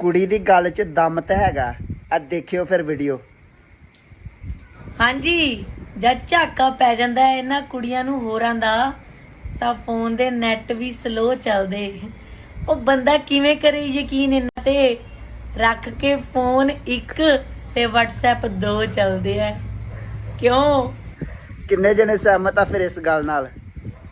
ਕੁੜੀ ਦੀ ਗੱਲ 'ਚ ਦਮ ਤਾਂ ਹੈਗਾ। ਆ ਦੇਖਿਓ ਫਿਰ ਵੀਡੀਓ ਹਾਂਜੀ ਜਦ ਝਾਕਾ ਪੈ ਜਾਂਦਾ ਹੈ ਇਹਨਾਂ ਕੁੜੀਆਂ ਨੂੰ ਹੋਰਾਂ ਦਾ ਤਾਂ ਫੋਨ ਦੇ ਨੈਟ ਵੀ ਸਲੋ ਚੱਲਦੇ। ਉਹ ਬੰਦਾ ਕਿਵੇਂ ਕਰੇ ਯਕੀਨ ਇਹਨਾਂ ਤੇ? ਰੱਖ ਕੇ ਫੋਨ ਇੱਕ ਤੇ WhatsApp ਦੋ ਚੱਲਦੇ ਆ। ਕਿਉਂ? ਕਿੰਨੇ ਜਣੇ ਸਹਿਮਤ ਆ ਫਿਰ ਇਸ ਗੱਲ ਨਾਲ?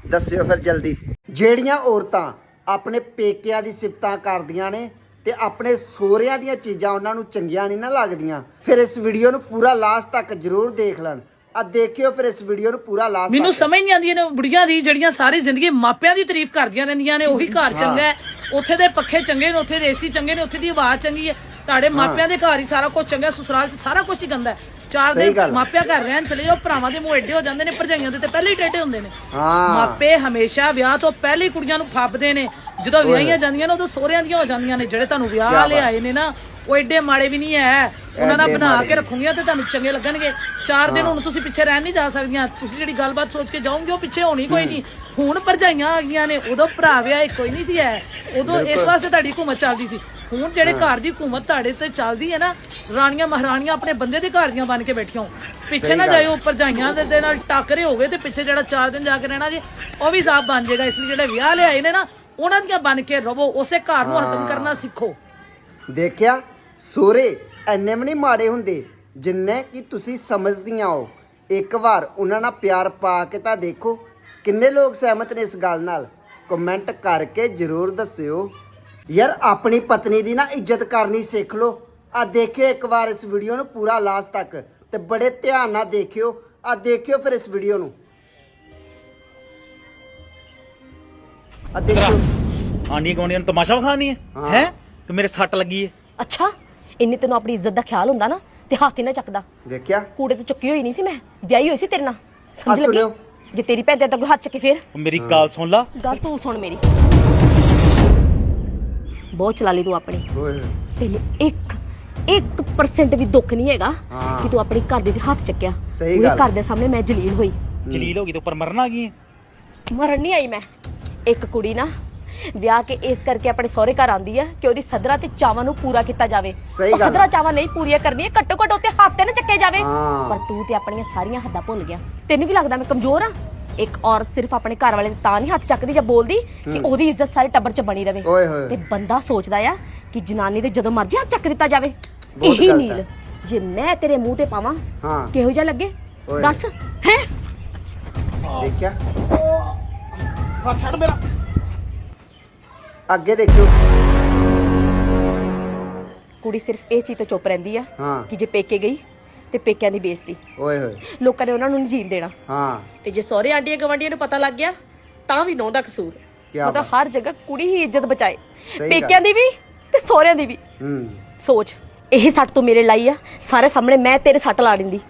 ਦੱਸਿਓ ਫਿਰ ਜਲਦੀ। ਜਿਹੜੀਆਂ ਔਰਤਾਂ ਆਪਣੇ ਪੇਕਿਆਂ ਦੀ ਸਿਫਤਾਂ ਕਰਦੀਆਂ ਨੇ ਤੇ ਆਪਣੇ ਸੋਹਰਿਆਂ ਦੀਆਂ ਚੀਜ਼ਾਂ ਉਹਨਾਂ ਨੂੰ ਚੰਗੀਆਂ ਨਹੀਂ ਨਾ ਲੱਗਦੀਆਂ। ਫਿਰ ਇਸ ਵੀਡੀਓ ਨੂੰ ਪੂਰਾ ਲਾਸਟ ਤੱਕ ਜ਼ਰੂਰ ਦੇਖ ਲੈਣ। ਆ ਦੇਖਿਓ ਫਿਰ ਇਸ ਵੀਡੀਓ ਨੂੰ ਪੂਰਾ ਲਾਸਟ ਮੈਨੂੰ ਸਮਝ ਨਹੀਂ ਆਉਂਦੀ ਇਹਨਾਂ ਬੁੜੀਆਂ ਦੀ ਜਿਹੜੀਆਂ ਸਾਰੀ ਜ਼ਿੰਦਗੀ ਮਾਪਿਆਂ ਦੀ ਤਾਰੀਫ ਕਰਦੀਆਂ ਰਹਿੰਦੀਆਂ ਨੇ ਉਹੀ ਘਰ ਚੰਗਾ ਹੈ। ਉੱਥੇ ਦੇ ਪੱਖੇ ਚੰਗੇ ਨੇ ਉੱਥੇ ਦੇ ਏਸੀ ਚੰਗੇ ਨੇ ਉੱਥੇ ਦੀ ਆਵਾਜ਼ ਚੰਗੀ ਹੈ। ਤੁਹਾਡੇ ਮਾਪਿਆਂ ਦੇ ਘਰ ਹੀ ਸਾਰਾ ਕੁਝ ਚੰਗਾ ਸਸੁਰਾਲ 'ਚ ਸਾਰਾ ਕੁਝ ਹੀ ਗੰਦਾ ਹੈ। ਚਾਰ ਦਿਨ। ਮਾਪਿਆਂ ਘਰ ਰਹਿਣ ਚਲੇ ਜਾਓ ਭਰਾਵਾਂ ਦੇ ਮੂੰਹ ਏਡੇ ਹੋ ਜਾਂਦੇ ਨੇ ਭਰਜਾਈਆਂ ਦੇ ਤੇ ਪਹਿਲੇ ਹੀ ਟੇਢੇ ਹੁੰਦੇ ਨੇ। ਹਾਂ। ਮਾਪੇ ਹਮੇਸ਼ਾ ਵਿਆਹ ਤੋਂ ਪਹਿਲੇ ਕੁੜੀਆਂ ਨੂੰ ਫੱਬਦੇ ਨੇ। ਜਦੋਂ ਵਿਆਹੀਆਂ ਜਾਂਦੀਆਂ ਨੇ ਉਦੋਂ ਸਹੁਰਿਆਂ ਦੀਆਂ ਹੋ ਜਾਂਦੀਆਂ ਨੇ ਜਿਹੜੇ ਤੁਹਾਨੂੰ ਵਿਆਹ ਕਿਆ ਵਾਲੇ ਆਏ ਨੇ ਨਾ ਉਹ ਐਡੇ ਮਾੜੇ ਵੀ ਨਹੀਂ ਹੈ ਉਹਨਾਂ ਦਾ ਬਣਾ ਕੇ ਰੱਖੂਗੀਆਂ ਤੇ ਤੁਹਾਨੂੰ ਚੰਗੇ ਲੱਗਣਗੇ। ਚਾਰ ਦਿਨ ਹੁਣ ਤੁਸੀਂ ਪਿੱਛੇ ਰਹਿਣ ਨਹੀਂ ਜਾ ਸਕਦੀਆਂ। ਤੁਸੀਂ ਜਿਹੜੀ ਗੱਲਬਾਤ ਸੋਚ ਕੇ ਜਾਓਗੇ ਉਹ ਪਿੱਛੇ ਹੋਣੀ ਕੋਈ ਨਹੀਂ। ਹੁਣ ਭਰਜਾਈਆਂ ਆ ਗਈਆਂ ਨੇ ਉਦੋਂ ਭਰਾ ਵਿਆਹ ਕੋਈ ਨਹੀਂ ਸੀ ਹੈ ਉਦੋਂ ਇਸ ਵਾਸਤੇ ਤੁਹਾਡੀ ਹਕੂਮਤ ਚੱਲਦੀ ਸੀ। ਹੁਣ ਜਿਹੜੇ ਘਰ ਦੀ ਹਕੂਮਤ ਤੁਹਾਡੇ ਤੇ ਚੱਲਦੀ ਹੈ ਨਾ ਰਾਣੀਆਂ ਮਹਾਰਾਣੀਆਂ ਆਪਣੇ ਬੰਦੇ ਦੇ ਘਰ ਦੀਆਂ ਬਣ ਕੇ ਬੈਠੀਆਂ ਹੋ। ਪਿੱਛੇ ਨਾ। ਜਾਇਓ ਭਰਜਾਈਆਂ ਦੇ ਦੇ ਨਾਲ ਟੱਕਰੇ ਹੋਵੇ ਤੇ ਪਿੱਛੇ ਜਿਹੜਾ ਚਾਰ ਦਿਨ ਜਾ ਕੇ ਰਹਿਣਾ ਜੀ ਉਹ ਵੀ ਜ਼ਾਬ ਬਣ ਜਾਏਗਾ। ਇਸ ਲਈ ਜਿਹੜੇ ਵਿਆਹ ਲਿਆਏ ਨੇ ਨਾ ਉਹਨਾਂ ਦੀਆਂ ਬਣ ਕੇ ਰਵੋ ਉਸੇ ਘਰ ਨੂੰ ਹਜ਼ਮ ਕਰਨਾ ਸਿੱਖੋ। ਦੇਖਿਆ ਸੋਰੇ ਐਨੇ ਵੀ ਨਹੀਂ ਮਾੜੇ ਹੁੰਦੇ ਜਿੰਨੇ ਕਿ ਤੁਸੀਂ ਸਮਝਦੀਆਂ ਹੋ। ਇੱਕ ਵਾਰ ਉਹਨਾਂ ਨਾਲ ਪਿਆਰ ਪਾ ਕੇ ਤਾਂ ਦੇਖੋ ਕਿੰਨੇ ਲੋਕ ਸਹਿਮਤ ਨੇ ਇਸ ਗੱਲ ਨਾਲ। ਕਮੈਂਟ ਕਰਕੇ ਜਰੂਰ ਦੱਸਿਓ। ਯਾਰ ਆਪਣੀ ਪਤਨੀ ਦੀ ਨਾ ਇੱਜ਼ਤ ਕਰਨੀ ਸਿੱਖ ਲਓ। ਆ ਦੇਖਿਓ ਇੱਕ ਵਾਰ ਇਸ ਵੀਡੀਓ ਨੂੰ ਪੂਰਾ ਲਾਸਟ ਤੱਕ ਤੇ ਬੜੇ ਧਿਆਨ ਨਾਲ ਦੇਖਿਓ। ਆ ਦੇਖਿਓ ਫਿਰ ਇਸ ਵੀਡੀਓ ਨੂੰ। ਆ ਗਵਾਂਡੀਆਂ ਨੂੰ ਤਮਾਸ਼ਾ ਵਿਖਾਣੀ ਹੈ? ਹਾਂ। ਕਿ ਮੇਰੇ ਸੱਟ ਲੱਗੀ ਹੈ? ਅੱਛਾ ਇੰਨੀ ਤੈਨੂੰ ਆਪਣੀ ਇੱਜ਼ਤ ਦਾ ਖਿਆਲ ਹੁੰਦਾ ਨਾ ਤੇ ਹੱਥ ਹੀ ਨਾ ਚੱਕਦਾ। ਦੇਖਿਆ? ਕੂੜੇ ਤੇ ਚੁੱਕੀ ਹੋਈ ਨਹੀਂ ਸੀ ਮੈਂ ਵਿਆਹੀ ਹੋਈ ਸੀ ਤੇਰੇ ਨਾਲ। ਸਮਝ ਲੱਗੀ? ਸੁਣਿਓ। ਜੇ ਤੇਰੀ ਭੈਣ ਤੇ ਤਾਂ ਕੋਈ ਹੱਥ ਚੱਕੇ ਫੇਰ? ਮੇਰੀ ਗੱਲ ਸੁਣ ਲਾ। ਗੱਲ ਤੂੰ ਸੁਣ ਮੇਰੀ। ਬਹੁਤ ਚਲਾ ਲਈ ਤੂੰ ਆਪਣੀ। ਤੈਨੂੰ ਇੱਕ 1% ਵੀ ਦੁੱਖ ਨਹੀਂ ਹੈਗਾ। ਕਿ ਤੂੰ ਆਪਣੀ ਘਰ ਦੇ ਤੇ ਹੱਥ ਚੱਕਿਆ। ਸਹੀ ਗੱਲ। ਘਰ ਦੇ ਸਾਹਮਣੇ ਮੈਂ ਜਲੀਲ ਹੋਈ। ਜਲੀਲ ਹੋ ਗਈ ਤੇ ਉੱਪਰ ਮਰਨ ਆ ਗਈ ਮਰਨ ਨਹੀਂ ਆਈ ਮੈਂ। ਇੱਕ ਕੁੜੀ ਨਾ ਵਿਆਹ ਕੇ ਇਸ ਕਰਕੇ ਆਪਣੇ ਸਹੁਰੇ ਘਰ ਆਂਦੀ ਆ ਕਿ ਉਹਦੀ ਸਦਰਾ ਤੇ ਚਾਵਾਂ ਨੂੰ ਪੂਰਾ ਕੀਤਾ ਜਾਵੇ। ਸਹੀ ਗੱਲ। ਸਦਰਾ ਚਾਵਾਂ ਨਹੀਂ ਪੂਰੀਆਂ ਕਰਨੀਆਂ ਘੱਟੋ ਘੱਟ ਉੱਤੇ ਹੱਥ ਤੇ ਨਾ ਚੱਕੇ ਜਾਵੇ। ਹਾਂ। ਪਰ ਤੂੰ ਤੇ ਆਪਣੀਆਂ ਸਾਰੀਆਂ ਹੱਦਾਂ ਭੁੱਲ ਗਿਆ। ਤੈਨੂੰ ਕੀ ਲੱਗਦਾ ਮੈਂ ਕਮਜ਼ੋਰ ਆ? ਇੱਕ ਔਰਤ ਸਿਰਫ ਆਪਣੇ ਘਰ ਵਾਲੇ ਦੇ ਤਾਂ ਨਹੀਂ ਹੱਥ ਚੱਕਦੀ ਜਾਂ ਬੋਲਦੀ ਕਿ ਉਹਦੀ ਇੱਜ਼ਤ ਸਾਰੇ ਟੱਬਰ 'ਚ ਬਣੀ ਰਵੇ। ਓਏ ਹੋਏ। ਤੇ ਬੰਦਾ ਸੋਚਦਾ ਆ ਕਿ ਜਨਾਨੀ ਦੇ ਜਦੋਂ ਮਰਜ਼ੀ ਹੱਥ ਚੱਕ ਦਿੱਤਾ ਜਾਵੇ। ਬਹੁਤ ਇਹੀ ਗਲਤ ਨੀਲ। ਜੇ ਮੈਂ ਤੇਰੇ ਮੂੰਹ ਤੇ ਪਾਵਾਂ ਹਾਂ। ਕਿਹੋ ਜਿਹਾ ਲੱਗੇ? ਓਏ। ਦੱਸ ਹੈ? ਦੇਖਿਆ? ਹੱਥ ਛੱਡ ਮੇਰਾ। ਅੱਗੇ ਦੇਖਿਓ। ਕੁੜੀ ਸਿਰਫ ਇਹ ਚੀਜ਼ ਤੋਂ ਚੁੱਪ ਰਹਿੰਦੀ ਆ ਹਾਂ। ਕਿ ਜੇ ਪੇਕੇ ਗਈ ਤੇ ਪੇਕਿਆਂ ਦੀ ਬੇਇੱਜ਼ਤੀ। ਓਏ ਹੋਏ। ਲੋਕਾਂ ਨੇ ਉਹਨਾਂ ਨੂੰ ਨਹੀਂ ਜੀਣ ਦੇਣਾ। ਹਾਂ। ਤੇ ਜੇ ਸਹੁਰੇ ਆਂਡੀਆਂ ਗਵੰਡੀਆਂ ਨੂੰ ਪਤਾ ਲੱਗ ਗਿਆ ਤਾਂ ਵੀ ਨੌ ਦਾ ਕਸੂਰ। ਕਿਆ ਮਤਲਬ ਬਾਤ। ਹਰ ਜਗ੍ਹਾ ਕੁੜੀ ਹੀ ਇੱਜ਼ਤ ਬਚਾਏ। ਗੱਲ। ਪੇਕਿਆਂ ਦੀ ਵੀ ਤੇ ਸਹੁਰਿਆਂ ਦੀ ਵੀ। ਹੂੰ। ਸੋਚ ਇਹੀ ਸੱਟ ਤੂੰ ਮੇਰੇ ਲਾਈ ਆ। ਸਾਰੇ ਸਾਹਮਣੇ ਮੈਂ ਤੇਰੇ ਸੱਟ ਲਾ ਦਿੰਦੀ।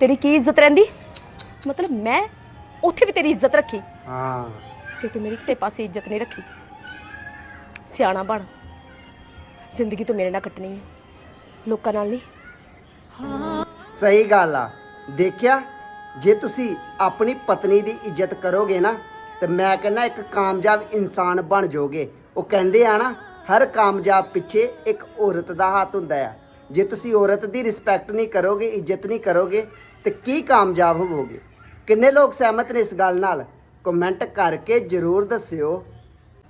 ਤੇਰੀ ਕੀ ਇੱਜ਼ਤ ਰਹਿੰਦੀ? ਮਤਲਬ ਮੈਂ ਉੱਥੇ ਵੀ ਤੇਰੀ ਇੱਜ਼ਤ ਰੱਖੀ। ਹਾਂ। ਤੇ ਤੂੰ ਮੇਰੀ ਕਿਸੇ ਪਾਸੇ ਇੱਜ਼ਤ ਨਹੀਂ ਰੱਖੀ। ਸਿਆਣਾ ਬਣ। ਜ਼ਿੰਦਗੀ ਤੂੰ ਮੇਰੇ ਨਾਲ ਕੱਟਣੀ ਹੈ। ਲੋਕਾਂ ਨਾਲ ਨਹੀਂ। ਸਹੀ ਗੱਲ ਆ। ਦੇਖਿਆ? ਜੇ ਤੁਸੀਂ ਆਪਣੀ ਪਤਨੀ ਦੀ ਇੱਜ਼ਤ ਕਰੋਗੇ ਨਾ ਤੇ ਮੈਂ ਕਹਿੰਦਾ ਇੱਕ ਕਾਮਯਾਬ ਇਨਸਾਨ ਬਣ ਜਾਓਗੇ। ਉਹ ਕਹਿੰਦੇ ਆ ਨਾ ਹਰ ਕਾਮਯਾਬ ਪਿੱਛੇ ਇੱਕ ਔਰਤ ਦਾ ਹੱਥ ਹੁੰਦਾ ਆ। ਜੇ ਤੁਸੀਂ ਔਰਤ ਦੀ ਰਿਸਪੈਕਟ ਨਹੀਂ ਕਰੋਗੇ ਇੱਜ਼ਤ ਨਹੀਂ ਕਰੋਗੇ ਤੇ ਕੀ ਕਾਮਯਾਬ ਹੋਵੋਗੇ? ਕਿੰਨੇ ਲੋਕ ਸਹਿਮਤ ਨੇ ਇਸ ਗੱਲ ਨਾਲ? ਕਮੈਂਟ ਕਰਕੇ ਜਰੂਰ ਦੱਸਿਓ।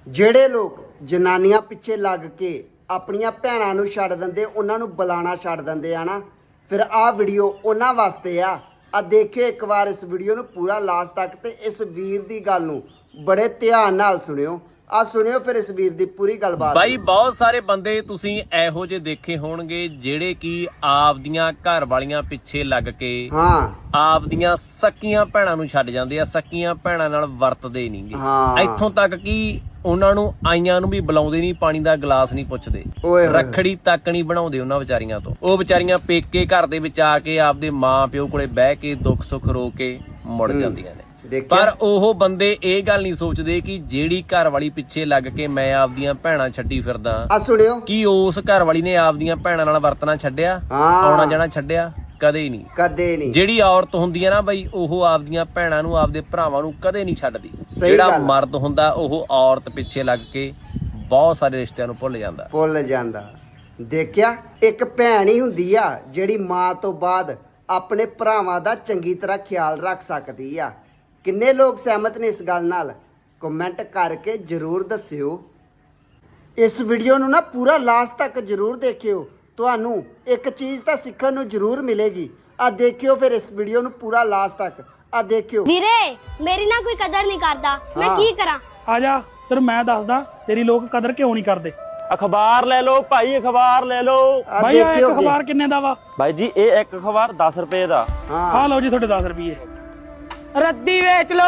ਜਿਹੜੇ ਲੋਕ ਜਨਾਨੀਆਂ ਪਿੱਛੇ ਲੱਗ ਕੇ ਆਪਣੀਆਂ ਭੈਣਾਂ ਨੂੰ ਛੱਡ ਦਿੰਦੇ, ਉਹਨਾਂ ਨੂੰ ਬੁਲਾਣਾ ਛੱਡ ਦਿੰਦੇ ਆ ਨਾ, ਫਿਰ ਆਹ ਵੀਡੀਓ ਉਹਨਾਂ ਵਾਸਤੇ ਆ। ਆ ਦੇਖਿਓ ਇੱਕ ਵਾਰ ਇਸ ਵੀਡੀਓ ਨੂੰ ਪੂਰਾ ਲਾਸਟ ਤੱਕ ਤੇ ਇਸ ਵੀਰ ਦੀ ਗੱਲ ਨੂੰ ਬੜੇ ਧਿਆਨ ਨਾਲ ਸੁਣਿਓ। ਆ ਸੁਣਿਓ ਫਿਰ ਇਸ ਵੀਰ ਦੀ ਪੂਰੀ ਗੱਲਬਾਤ। ਬਾਈ ਬਹੁਤ ਸਾਰੇ ਬੰਦੇ ਤੁਸੀਂ ਇਹੋ ਜਿਹੇ ਦੇਖੇ ਹੋਣਗੇ ਜਿਹੜੇ ਕਿ ਆਪਦੀਆਂ ਘਰ ਵਾਲੀਆਂ ਪਿੱਛੇ ਲੱਗ ਕੇ ਹਾਂ। ਆਪਦੀਆਂ ਸਕੀਆਂ ਭੈਣਾਂ ਨੂੰ ਛੱਡ ਜਾਂਦੇ ਆ ਸਕੀਆਂ ਭੈਣਾਂ ਨਾਲ ਵਰਤਦੇ ਨਹੀਂਗੇ ਹਾਂ। ਇੱਥੋਂ ਤੱਕ ਕਿ ਉਹਨਾਂ ਨੂੰ ਆਈਆਂ ਨੂੰ ਵੀ ਬੁਲਾਉਂਦੇ ਨਹੀਂ ਪਾਣੀ ਦਾ ਗਲਾਸ ਨਹੀਂ ਪੁੱਛਦੇ। ਓਏ ਹੋਏ। ਰੱਖੜੀ ਤੱਕ ਨਹੀਂ ਬਣਾਉਂਦੇ ਉਹਨਾਂ ਵਿਚਾਰੀਆਂ ਤੋਂ। ਉਹ ਵਿਚਾਰੀਆਂ ਪੇਕੇ ਘਰ ਦੇ ਵਿੱਚ ਆ ਕੇ ਆਪਦੇ ਮਾਂ ਪਿਓ ਕੋਲੇ ਬਹਿ ਕੇ ਦੁੱਖ ਸੁੱਖ ਰੋ ਕੇ ਮੁੜ ਜਾਂਦੀਆਂ ਨੇ। ਪਰ ਉਹ ਬੰਦੇ ਇਹ ਗੱਲ ਨਹੀਂ ਸੋਚਦੇ ਕਿ ਜਿਹੜੀ ਘਰ ਵਾਲੀ ਪਿੱਛੇ ਲੱਗ ਕੇ ਮੈਂ ਆਪਦੀਆਂ ਭੈਣਾਂ ਛੱਡੀ ਫਿਰਦਾ ਆ ਸੁਣਿਓ। ਕੀ ਉਸ ਘਰ ਵਾਲੀ ਨੇ ਆਪਦੀਆਂ ਭੈਣਾਂ ਨਾਲ ਵਰਤਣਾ ਛੱਡਿਆ। ਆਉਣਾ ਜਾਣਾ ਛੱਡਿਆ? ਕਦੇ ਨਹੀਂ। ਕਦੇ ਨਹੀਂ। ਜਿਹੜੀ ਔਰਤ ਹੁੰਦੀ ਹੈ ਨਾ ਬਈ ਉਹ ਆਪਦੀਆਂ ਭੈਣਾਂ ਨੂੰ ਆਪਦੇ ਭਰਾਵਾਂ ਨੂੰ ਕਦੇ ਨਹੀਂ ਛੱਡਦੀ। ਜਿਹੜਾ। ਮਰਦ ਹੁੰਦਾ ਉਹ ਔਰਤ ਪਿੱਛੇ ਲੱਗ ਕੇ ਬਹੁਤ ਸਾਰੇ ਰਿਸ਼ਤਿਆਂ ਨੂੰ ਭੁੱਲ ਜਾਂਦਾ। ਭੁੱਲ ਜਾਂਦਾ। ਦੇਖਿਆ ਇੱਕ ਭੈਣ ਹੀ ਹੁੰਦੀ ਆ ਜਿਹੜੀ ਮਾਂ ਤੋਂ ਬਾਅਦ ਆਪਣੇ ਭਰਾਵਾਂ ਦਾ ਚੰਗੀ ਤਰ੍ਹਾਂ ਖਿਆਲ ਰੱਖ ਸਕਦੀ ਆ। ਕਿੰਨੇ ਲੋਕ ਸਹਿਮਤ ਨੇ ਇਸ ਗੱਲ ਨਾਲ? ਕਮੈਂਟ ਕਰਕੇ ਜਰੂਰ ਦੱਸਿਓ। ਇਸ ਵੀਡੀਓ ਨੂੰ ਨਾ ਪੂਰਾ ਲਾਸਟ ਤੱਕ ਜਰੂਰ ਦੇਖਿਓ। ਤੁਹਾਨੂੰ ਇੱਕ ਚੀਜ਼ ਤਾਂ ਸਿੱਖਣ ਨੂੰ ਜਰੂਰ ਮਿਲੇਗੀ। ਆ ਦੇਖਿਓ ਫਿਰ ਇਸ ਵੀਡੀਓ ਨੂੰ ਪੂਰਾ ਲਾਸਟ ਤੱਕ। ਆ ਦੇਖਿਓ। ਵੀਰੇ ਮੇਰੀ ਨਾ ਕੋਈ ਕਦਰ ਨਹੀਂ ਕਰਦਾ। ਮੈਂ ਹਾਂ। ਕੀ ਕਰਾਂ? ਆ ਜਾ ਤੈਨੂੰ ਮੈਂ ਦੱਸਦਾ ਤੇਰੀ ਲੋਕ ਕਦਰ ਕਿਉਂ ਨਹੀਂ ਕਰਦੇ? ਅਖਬਾਰ ਲੈ ਲਓ ਭਾਈ ਅਖਬਾਰ ਲੈ ਲਓ। ਆ ਬਾਈ ਆ ਇੱਕ ਦੇਖਿਓ ਅਖਬਾਰ ਕਿੰਨੇ ਦਾ ਵਾ? ਭਾਈ ਜੀ ਇਹ ਇੱਕ ਅਖਬਾਰ 10 ਰੁਪਏ ਦਾ। ਹਾਂ। ਆ ਲਓ ਜੀ ਤੁਹਾਡੇ 10 ਰੁਪਏ। ਰੱਦੀ ਵੇਚ ਲੋ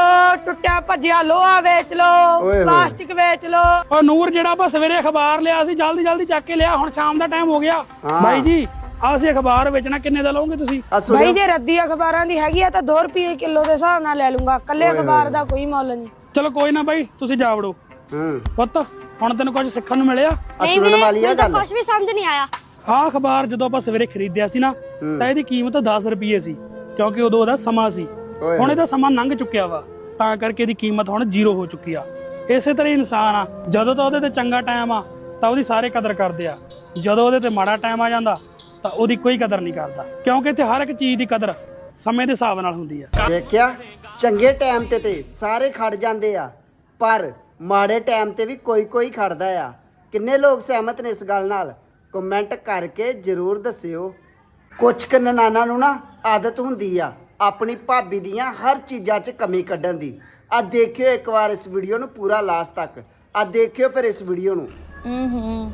ਟੁੱਟਿਆ ਭੱਜਿਆ ਲੋਹਾ ਵੇਚ ਲੋ ਓਏ ਹੋਏ। ਪਲਾਸਟਿਕ ਵੇਚ ਲੋ। ਉਹ ਨੂਰ ਜਿਹੜਾ ਆਪਾਂ ਸਵੇਰੇ ਅਖਬਾਰ ਲਿਆ ਸੀ ਜਲਦੀ ਜਲਦੀ ਚੱਕ ਕੇ ਲਿਆ ਹੁਣ ਸ਼ਾਮ ਦਾ ਟਾਈਮ ਹੋ ਗਿਆ। ਹਾਂ। ਬਾਈ ਜੀ ਆ ਅਸੀਂ ਅਖਬਾਰ ਵੇਚਣਾ ਕਿੰਨੇ ਦਾ ਲਓਗੇ ਤੁਸੀਂ? ਆ ਸੁਣਿਓ। ਜੇ ਰੱਦੀ ਅਖਬਾਰਾਂ ਦੀ ਹੈਗੀ ਆ ਤਾਂ 2 ਰੁਪਏ ਕਿਲੋ ਦੇ ਹਿਸਾਬ ਨਾਲ ਲੈ ਲੂੰਗਾ। ਕੱਲੇ ਅਖਬਾਰ ਦਾ ਕੋਈ ਮੁੱਲ ਨਹੀਂ। ਚਲੋ ਕੋਈ ਨਾ ਬਾਈ ਤੁਸੀਂ ਜਾ ਵੜੋ। ਹੂੰ। ਪੁੱਤ ਹੁਣ ਤੈਨੂੰ ਕੁਝ ਸਿੱਖਣ ਨੂੰ ਮਿਲਿਆ? ਆ ਨਹੀਂ ਸੁਣਨ ਵਾਲੀ ਆ ਗੱਲ। ਕੁਝ ਵੀ ਸਮਝ ਨਹੀਂ ਆਇਆ। ਆਹ ਅਖਬਾਰ ਜਦੋਂ ਆਪਾਂ ਸਵੇਰੇ ਖਰੀਦਿਆ ਸੀ ਨਾ ਤਾਂ ਇਹਦੀ ਕੀਮਤ 10 ਰੁਪਏ ਸੀ ਕਿਉਂਕਿ ਉਦੋਂ ਉਹਦਾ ਸਮਾਂ ਸੀ। ਓਏ। ਹੁਣ ਇਹਦਾ ਸਮਾਂ ਲੰਘ ਚੁੱਕਿਆ ਵਾ ਤਾਂ ਕਰਕੇ ਇਹਦੀ ਕੀਮਤ ਹੁਣ ਜ਼ੀਰੋ ਹੋ ਚੁੱਕੀ ਆ। ਇਸੇ ਤਰ੍ਹਾਂ ਹੀ ਇਨਸਾਨ ਆ ਜਦੋਂ ਤਾਂ ਉਹਦੇ ਤੇ ਚੰਗਾ ਟਾਈਮ ਆ ਤਾਂ ਉਹਦੀ ਸਾਰੇ ਕਦਰ ਕਰਦੇ ਆ। ਜਦੋਂ ਉਹਦੇ ਤੇ ਮਾੜਾ ਟਾਈਮ ਆ ਜਾਂਦਾ ਤਾਂ ਉਹਦੀ ਕੋਈ ਕਦਰ ਨਹੀਂ ਕਰਦਾ ਕਿਉਂਕਿ ਇੱਥੇ ਹਰ ਇੱਕ ਚੀਜ਼ ਦੀ ਕਦਰ ਸਮੇਂ ਦੇ ਹਿਸਾਬ ਨਾਲ ਹੁੰਦੀ ਆ। ਦੇਖਿਆ? ਚੰਗੇ ਟਾਈਮ ਤੇ ਤੇ ਸਾਰੇ ਖੜ ਜਾਂਦੇ ਆ ਪਰ ਮਾੜੇ ਟਾਈਮ ਤੇ ਵੀ ਕੋਈ ਕੋਈ ਖੜਦਾ ਆ। ਕਿੰਨੇ ਲੋਕ ਸਹਿਮਤ ਨੇ ਇਸ ਗੱਲ ਨਾਲ? ਕਮੈਂਟ ਕਰਕੇ ਜਰੂਰ ਦੱਸਿਓ। ਕੁਝ ਕੁ ਨਨਾਣਾ ਨੂੰ ਨਾ ਆਦਤ ਹੁੰਦੀ ਆ ਆਪਣੀ ਭਾਬੀ ਦੀਆਂ ਹਰ ਚੀਜ਼ਾਂ 'ਚ ਕਮੀ ਕੱਢਣ ਦੀ। ਆ ਦੇਖਿਓ ਇੱਕ ਵਾਰ ਇਸ ਵੀਡੀਓ ਨੂੰ ਪੂਰਾ ਲਾਸਟ ਤੱਕ। ਆ ਦੇਖਿਓ ਫਿਰ ਇਸ ਵੀਡੀਓ ਨੂੰ। ਹੂੰ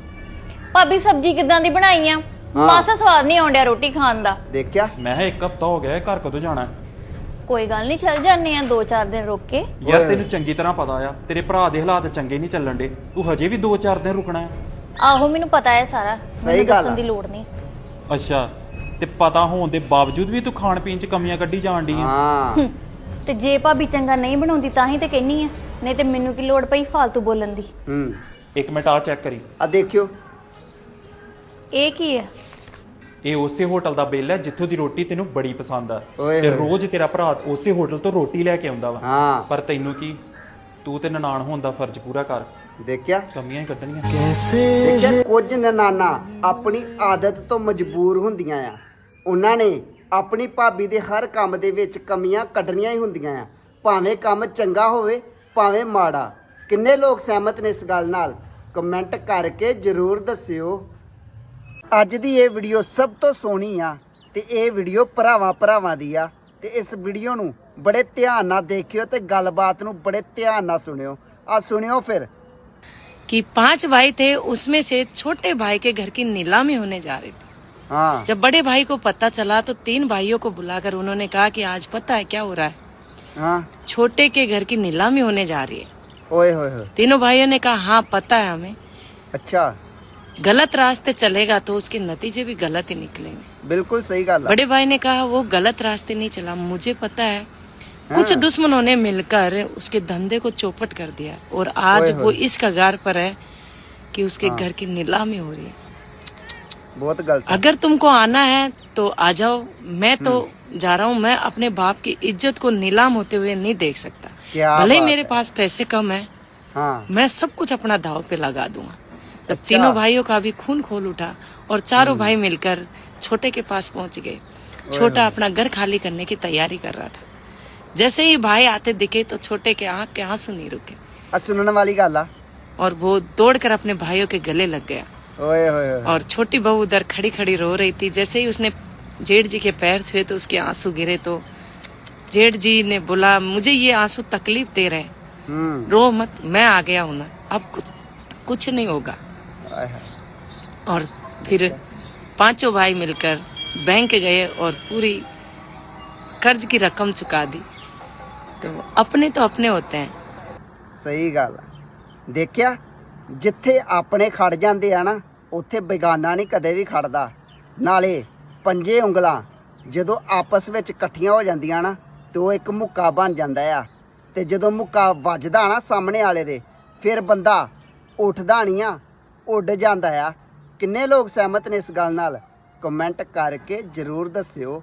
ਭਾਬੀ ਸਬਜ਼ੀ ਕਿਦਾਂ ਦੀ ਬਣਾਈ ਆ? ਮਾਸਾ ਸਵਾਦ ਨਹੀਂ ਆਉਂਦਿਆ ਰੋਟੀ ਖਾਣ ਦਾ। ਦੇਖਿਆ? ਮੈਂ ਕਿਹਾ ਇੱਕ ਹਫਤਾ ਹੋ ਗਿਆ ਘਰ ਕਦੋਂ ਜਾਣਾ? ਕੋਈ ਗੱਲ ਨਹੀਂ ਚੱਲ ਜਾਂਦੇ ਆ ਦੋ ਚਾਰ ਦਿਨ ਰੁਕ ਕੇ। ਯਾਰ ਤੈਨੂੰ ਚੰਗੀ ਤਰ੍ਹਾਂ ਪਤਾ ਆ ਤੇਰੇ ਭਰਾ ਦੇ ਹਾਲਾਤ ਚੰਗੇ ਨਹੀਂ ਚੱਲਣ ਦੇ। ਤੂੰ ਹਜੇ ਵੀ 2-4 ਦਿਨ ਰੁਕਣਾ ਹੈ ਆਹੋ ਮੈਨੂੰ ਪਤਾ ਹੈ ਸਾਰਾ। ਸਹੀ ਮੈਨੂੰ ਗੱਲ ਦੱਸਣ ਆ। ਦੀ ਲੋੜ ਨਹੀਂ। ਅੱਛਾ। ਤੇ ਪਤਾ ਹੋਣ ਦੇ ਬਾਵਜੂਦ ਵੀ ਤੂੰ ਖਾਣ ਪੀਣ ਚ ਕਮੀਆਂ ਕੱਢੀ ਜਾਣ ਡਈ ਆ। ਹਾਂ। ਹੂੰ। ਤੇ ਜੇ ਭਾਬੀ ਚੰਗਾ ਨਹੀਂ ਬਣਾਉਂਦੀ ਤਾਂ ਹੀ ਤੇ ਕਹਿਨੀ ਆ ਨਹੀਂ ਤੇ ਮੈਨੂੰ ਕੀ ਲੋੜ ਪਈ ਫालतू ਬੋਲਣ ਦੀ? ਹੂੰ। ਇੱਕ ਮਿੰਟ ਆ ਚੈੱਕ ਕਰੀ। ਆ ਦੇਖਿਓ। ਇਹ ਕੀ ਹੈ ਇਹ ਉਸੇ ਹੋਟਲ ਦਾ ਬਿੱਲ ਹੈ ਜਿੱਥੋਂ ਦੀ ਰੋਟੀ ਤੈਨੂੰ ਬੜੀ ਪਸੰਦ ਆ। ਓਏ ਤੇ ਹੋਏ। ਰੋਜ਼ ਤੇਰਾ ਭਰਾ ਉਸੇ ਹੋਟਲ ਤੋਂ ਰੋਟੀ ਲੈ ਕੇ ਆਉਂਦਾ ਵਾ। ਹਾਂ। ਪਰ ਤੈਨੂੰ ਕੀ? ਤੂੰ ਤੇ ਨਨਾਣ ਹੋਣ ਦਾ ਫਰਜ਼ ਪੂਰਾ ਕਰ। ਦੇਖਿਆ? ਕਮੀਆਂ ਹੀ ਕੱਢਣੀਆਂ। ਦੇਖਿਆ? ਕੁਝ ਨਨਾਨਾ ਆਪਣੀ ਆਦਤ ਤੋਂ ਮਜਬੂਰ ਹੁੰਦੀਆਂ ਆ। ਉਹਨਾਂ ਨੇ ਆਪਣੀ ਭਾਬੀ ਦੇ ਹਰ ਕੰਮ ਦੇ ਵਿੱਚ ਕਮੀਆਂ ਕੱਢਣੀਆਂ ਹੀ ਹੁੰਦੀਆਂ ਆ ਭਾਵੇਂ ਕੰਮ ਚੰਗਾ ਹੋਵੇ ਭਾਵੇਂ ਮਾੜਾ ਕਿੰਨੇ ਲੋਕ ਸਹਿਮਤ ਨੇ ਇਸ ਗੱਲ ਨਾਲ ਕਮੈਂਟ ਕਰਕੇ ਜਰੂਰ ਦੱਸਿਓ ਅੱਜ ਦੀ ਇਹ ਵੀਡੀਓ ਸਭ ਤੋਂ ਸੋਹਣੀ ਆ ਤੇ ਇਹ ਵੀਡੀਓ ਭਰਾਵਾਂ ਭਰਾਵਾਂ ਦੀ ਆ ਤੇ ਇਸ ਵੀਡੀਓ ਨੂੰ ਬੜੇ ਧਿਆਨ ਨਾਲ ਦੇਖਿਓ ਤੇ ਗੱਲਬਾਤ ਨੂੰ ਬੜੇ ਧਿਆਨ ਨਾਲ ਸੁਣਿਓ ਆ ਸੁਣਿਓ ਫਿਰ कि पांच भाई थे उसमें से छोटे भाई के घर की नीलामी होने जा रही थी हाँ। जब बड़े भाई को पता चला तो तीन भाइयों को बुलाकर उन्होंने कहा कि आज पता है क्या हो रहा है। हाँ। छोटे के घर की नीलामी होने जा रही है। ओए होए हो। तीनों भाइयों ने कहा हाँ पता है हमें। अच्छा। गलत रास्ते चलेगा तो उसके नतीजे भी गलत ही निकलेंगे। बिल्कुल सही कहा बड़े भाई ने कहा वो गलत रास्ते नहीं चला मुझे पता है। कुछ हाँ। दुश्मनों ने मिलकर उसके धंधे को चौपट कर दिया और आज वो इस कगार पर है कि उसके हाँ। घर की नीलामी हो रही है। बहुत गलत अगर तुमको आना है तो आ जाओ। मैं तो हम्म। जा रहा हूँ मैं अपने बाप की इज़्ज़त को नीलाम होते हुए नहीं देख सकता। भले ही मेरे पास पैसे कम है हाँ। मैं सब कुछ अपना दाव पे लगा दूँगा। जब अच्छा। तीनों भाइयों का भी खून खोल उठा और चारों हम्म। भाई मिलकर छोटे के पास पहुँच गए। छोटा अपना घर खाली करने की तैयारी कर रहा था। जैसे ही भाई आते दिखे तो छोटे के आँख के आँसू नहीं रुके। सुनने वाली गाला और वो दौड़कर अपने भाइयों के गले लग गया। ਓਏ ਹੋਏ ਹੋਏ और छोटी बहू उधर खड़ी खड़ी रो रही थी जैसे ही उसने जेठ जी के पैर छुए तो उसके आंसू गिरे तो जेठ जी ने बोला मुझे ये आंसू तकलीफ दे रहे हैं ਹੂੰ रो मत मैं आ गया हूं ना अब कुछ कुछ नहीं होगा ਆਏ ਹਾਏ। और फिर पांचों भाई मिलकर बैंक गए और पूरी कर्ज की रकम चुका दी तो अपने तो अपने होते हैं ਸਹੀ ਗੱਲ ਆ ਦੇਖਿਆ ਜਿੱਥੇ ਆਪਣੇ ਖੜ ਜਾਂਦੇ ਆ ਨਾ ਉੱਥੇ ਬੇਗਾਨਾ ਨਹੀਂ ਕਦੇ ਵੀ ਖੜਦਾ। ਨਾਲੇ ਪੰਜੇ ਉਂਗਲਾਂ ਜਦੋਂ ਆਪਸ ਵਿੱਚ ਇਕੱਠੀਆਂ ਹੋ ਜਾਂਦੀਆਂ ਨਾ, ਤੇ ਉਹ ਇੱਕ ਮੁੱਕਾ ਬਣ ਜਾਂਦਾ ਆ। ਤੇ ਜਦੋਂ ਮੁੱਕਾ ਵੱਜਦਾ ਨਾ ਸਾਹਮਣੇ ਵਾਲੇ ਦੇ, ਫਿਰ ਬੰਦਾ ਉੱਠਦਾ ਨਹੀਂ ਆ, ਉੱਡ ਜਾਂਦਾ ਆ। ਕਿੰਨੇ ਲੋਕ ਸਹਿਮਤ ਨੇ ਇਸ ਗੱਲ ਨਾਲ? ਕਮੈਂਟ ਕਰਕੇ ਜਰੂਰ ਦੱਸਿਓ।